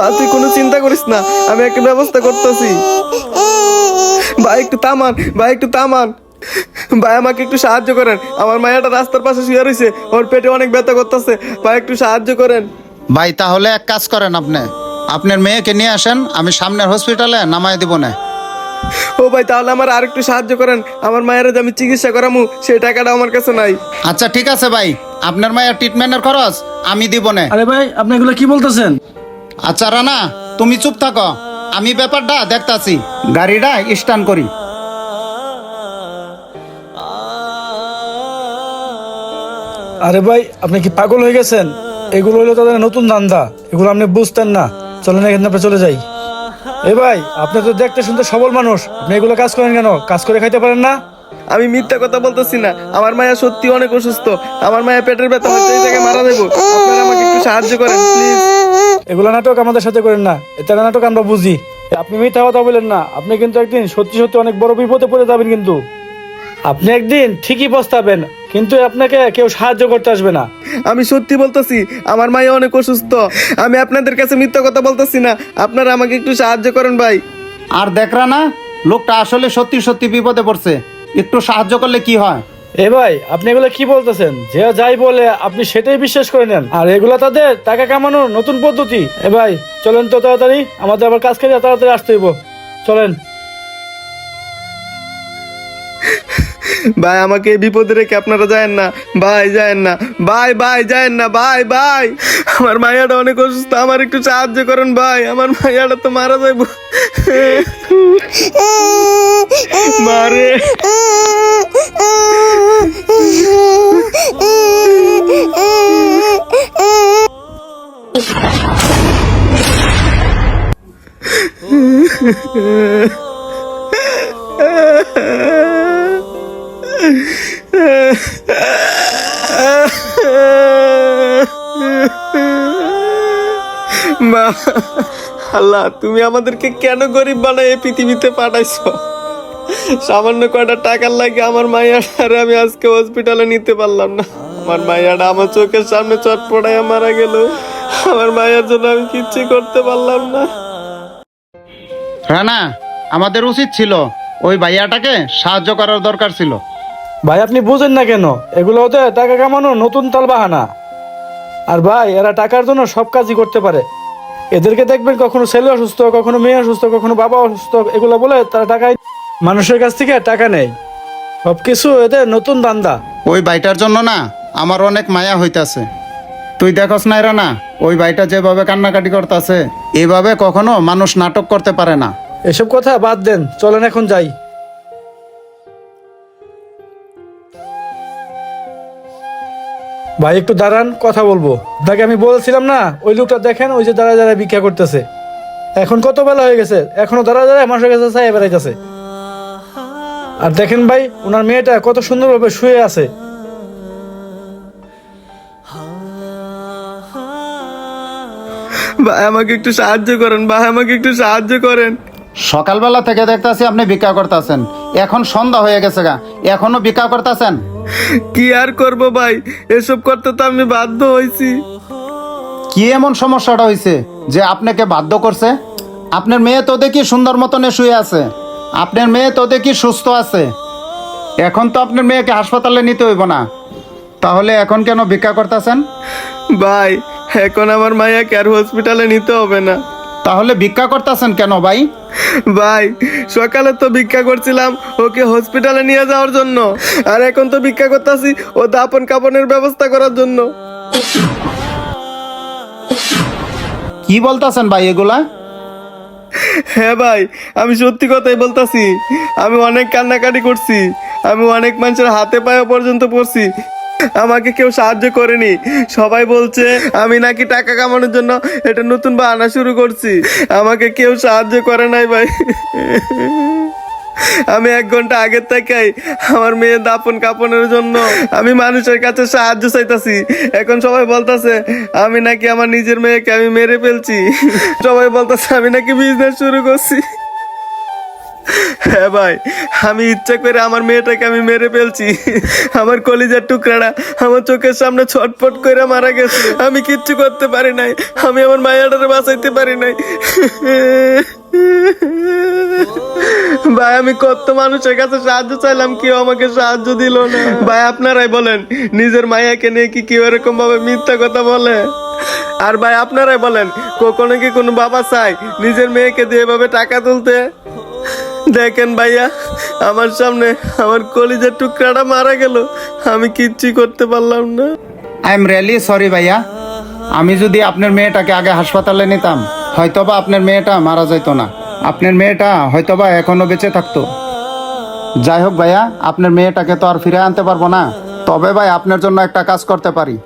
মা তুই কোনো চিন্তা করিস না আমি একটা ব্যবস্থা করতেছি। ভাই একটু তামান ভাই একটু তামান ভাই আমাকে একটু সাহায্য করেন। আমার মায়াটা রাস্তার পাশে শুয়ে রয়েছে ওর পেটে অনেক ব্যথা করতেছে। ভাই একটু সাহায্য করেন। ভাই তাহলে এক কাজ করেন আপনি। আপনার মেয়েকে নিয়ে আসেন আমি সামনের হসপিটালে নামাই দিব না। ও ভাই তাহলে আমার আর একটু সাহায্য করেন। আমার মায়ের যে আমি চিকিৎসা করামু সেই টাকাটা আমার কাছে নাই। আচ্ছা ঠিক আছে ভাই। আপনার মায়ের ট্রিটমেন্টের খরচ আমি দিব না। আরে ভাই আপনি এগুলো কি বলতেছেন? আচ্ছা রানা তুমি চুপ থাকো। আমি ব্যাপারটা দেখতাছি। গাড়িটা স্টান করি। আরে ভাই আপনি কি পাগল হয়ে গেছেন? এগুলো হলো তাদের নতুন ধান্দা। এগুলো আপনি বুঝতেন না। চলেন এখান থেকে চলে যাই। এ ভাই আপনি তো দেখতে শুনতে সবল মানুষ। আপনি এগুলো কাজ করেন কেন? কাজ করে খাইতে পারেন না? আমি মিথ্যা কথা বলতেছি না। আমার মায়া সত্যি অনেক অসুস্থ। আমার মায়া পেটের ব্যথা হচ্ছে এই জায়গায় মারা দেবো। আপনারা আমাকে একটু সাহায্য করেন প্লিজ। এগুলো নাটক আমাদের সাথে করেন না। এটা নাটক আমরা বুঝি। আপনি মিথ্যা কথা বলেন না। আপনি কিন্তু একদিন সত্যি সত্যি অনেক বড় বিপদে পড়ে যাবেন কিন্তু। আপনি একদিন ঠিকই পস্তাবেন কিন্তু আপনাকে কেউ সাহায্য করতে আসবে না। আমি সত্যি বলতেছি আমার মায়া অনেক অসুস্থ। আমি আপনাদের কাছে মিথ্যা কথা বলতেছি না। আপনারা আমাকে একটু সাহায্য করেন ভাই। আর দেখ রানা লোকটা আসলে সত্যি সত্যি বিপদে পড়ছে। একটু সাহায্য করলে কি হয়? এ ভাই, আপনি এগুলো কি বলতেছেন? যে যাই বলে, আপনি সেটাই বিশ্বাস করে নেন। আর এগুলো তাদের টাকা কামানোর নতুন পদ্ধতি। এ ভাই, চলেন তো তাড়াতাড়ি। আমাদের আবার কাজ করে তাড়াতাড়ি আসতে হইব। চলেন। ভাই, আমাকে বিপদে রেখে আপনারা যায়েন না। ভাই, যায়েন না। ভাই ভাই, যায়েন না। ভাই ভাই, আমার মায়াটা অনেক অসুস্থ। আমার একটু সাহায্য করেন, ভাই। আমার মায়াটা তো মারা যাইব। মারে। মা, আল্লাহ, তুমি আমাদেরকে কেন গরিব এই পৃথিবীতে পাঠাইছো? সামান্য কয়টা টাকার লাগে আমার মাইয়াটারে আমি আজকে হসপিটালে নিতে পারলাম না। আমার মাইয়াটা আমার চোখের সামনে চটপটাইয়া মারা গেল। আমার মায়ের জন্য আমি কিচ্ছু করতে পারলাম না। রানা আমাদের উচিত ছিল ওই ভাইয়াটাকে সাহায্য করার দরকার ছিল। ভাই আপনি বুঝেন না কেন? এগুলো হতে টাকা কামানো নতুন তাল বাহানা আর ভাই এরা টাকার জন্য সব কাজই করতে পারে। এদেরকে দেখবেন কখনো ছেলে অসুস্থ কখনো মেয়ে অসুস্থ কখনো বাবা অসুস্থ এগুলো বলে তারা টাকায় মানুষের কাছ থেকে টাকা নেই সব কিছু এদের নতুন দান্দা ওই ভাইটার জন্য না আমার অনেক মায়া হইতাছে। তুই দেখস নাই রানা ওই ভাইটা যেভাবে কান্নাকাটি করতেছে এভাবে কখনো মানুষ নাটক করতে পারে না। এসব কথা বাদ দেন, চলেন এখন যাই। ভাই, একটু দাঁড়ান, কথা বলব। আপনাকে আমি বলছিলাম না, ওই লোকটা দেখেন, ওই যে দাঁড়া দাঁড়ায় ভিক্ষা করতেছে। এখন কত বেলা হয়ে গেছে, এখনও দাঁড়া দাঁড়ায় মানুষের কাছে চাই বেড়াইতেছে। আর দেখেন ভাই, ওনার মেয়েটা কত সুন্দরভাবে শুয়ে আছে। ভাই, আমাকে একটু সাহায্য করেন, ভাই, আমাকে একটু সাহায্য করেন। সকালবেলা থেকে দেখতাছি আপনি ভিক্ষা করতেছেন। এখন সন্ধ্যা হয়ে গেছে গা। এখনও ভিক্ষা করতেছেন? কি আর করব ভাই? এসব করতে তো আমি বাধ্য হয়েছি কি এমন সমস্যাটা হয়েছে যে আপনাকে বাধ্য করছে? আপনার মেয়ে তো দেখি সুন্দর মতনে শুয়ে আছে। আপনার মেয়ে তো দেখি সুস্থ আছে। এখন তো আপনার মেয়েকে হাসপাতালে নিতে হইব না। তাহলে এখন কেন ভিক্ষা করতেছেন? ভাই এখন আমার মায়াকে আর হসপিটালে নিতে হবে না। তাহলে ভিক্ষা করতেছেন কেন ভাই? ভাই সকালে তো ভিক্ষা করছিলাম ওকে হসপিটালে নিয়ে যাওয়ার জন্য। আর এখন তো ভিক্ষা করতেছি ও দাপন কাপনের ব্যবস্থা করার জন্য। কি বলতাছেন ভাই এগুলা? হ্যাঁ ভাই আমি সত্যি কথাই বলতাছি। আমি অনেক কান্নাকাটি করছি। আমি অনেক মানুষের হাতে পায়ে পর্যন্ত পড়ছি। আমাকে কেউ সাহায্য করেনি। সবাই বলছে, আমি নাকি টাকা কামানোর জন্য এটা নতুন বা আনা শুরু করছি। আমাকে কেউ সাহায্য করে নাই ভাই। আমি এক ঘণ্টা আগের থেকেই আমার মেয়ে দাপন কাপনের জন্য আমি মানুষের কাছে সাহায্য চাইতাছি। এখন সবাই বলতাছে, আমি নাকি আমার নিজের মেয়েকে আমি মেরে ফেলছি। সবাই বলতাছে, আমি নাকি বিজনেস শুরু করছি। হ্যাঁ ভাই, আমি ইচ্ছা করে আমার মেয়েটাকে আমি মেরে ফেলছি। আমার কলিজার টুকরাটা আমার চোখের সামনে ছটফট করে মারা গেছে। আমি কিচ্ছু করতে পারি নাই। আমি আমার মায়াটারে বাঁচাইতে পারি নাই। ভাই, আমি কত মানুষের কাছে সাহায্য চাইলাম, কেউ আমাকে সাহায্য দিল না। ভাই, আপনারাই বলেন, নিজের মায়াকে নিয়ে কি কেউ এরকম ভাবে মিথ্যা কথা বলে? আর ভাই, আপনারাই বলেন, কখনো কি কোনো বাবা চাই নিজের মেয়েকে দিয়ে এভাবে টাকা তুলতে? দেখেন ভাইয়া, আমার সামনে আমার কলিজার টুকরাটা মারা গেল। আমি কিচ্ছুই করতে পারলাম না। আই এম রিয়েলি সরি ভাইয়া। আমি যদি আপনার মেয়েটাকে আগে হাসপাতালে নিতাম, হয়তোবা আপনার মেয়েটা মারা যাইতো না। আপনার মেয়েটা হয়তোবা এখনও বেঁচে থাকতো। যাই হোক ভাইয়া, আপনার মেয়েটাকে তো আর ফিরে আনতে পারব না। তবে ভাই, আপনার জন্য একটা কাজ করতে পারি।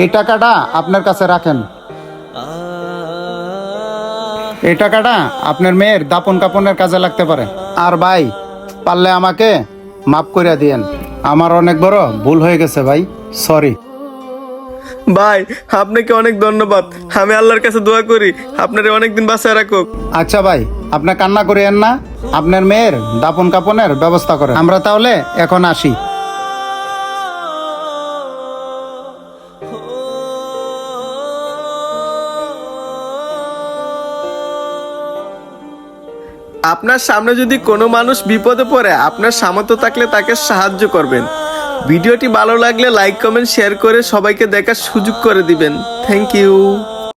এই টাকাটা আপনার কাছে রাখেন। এই টাকাটা আপনার মেয়ের দাপন কাপনের কাজে লাগতে পারে। আর ভাই পারলে আমাকে মাফ করে দিয়েন। আমার অনেক বড় ভুল হয়ে গেছে ভাই সরি ভাই আপনাকে অনেক ধন্যবাদ। আমি আল্লাহর কাছে দোয়া করি আপনার অনেকদিন বাসায় রাখুক। আচ্ছা ভাই আপনার কান্না করিয়েন না আপনার মেয়ের দাপন কাপনের ব্যবস্থা করেন। আমরা তাহলে এখন আসি। আপনার সামনে যদি কোনো মানুষ বিপদে পড়ে, আপনার সামর্থ্য থাকলে তাকে সাহায্য করবেন। ভিডিওটি ভালো লাগলে লাইক, কমেন্ট, শেয়ার করে সবাইকে দেখার সুযোগ করে দিবেন। Thank you.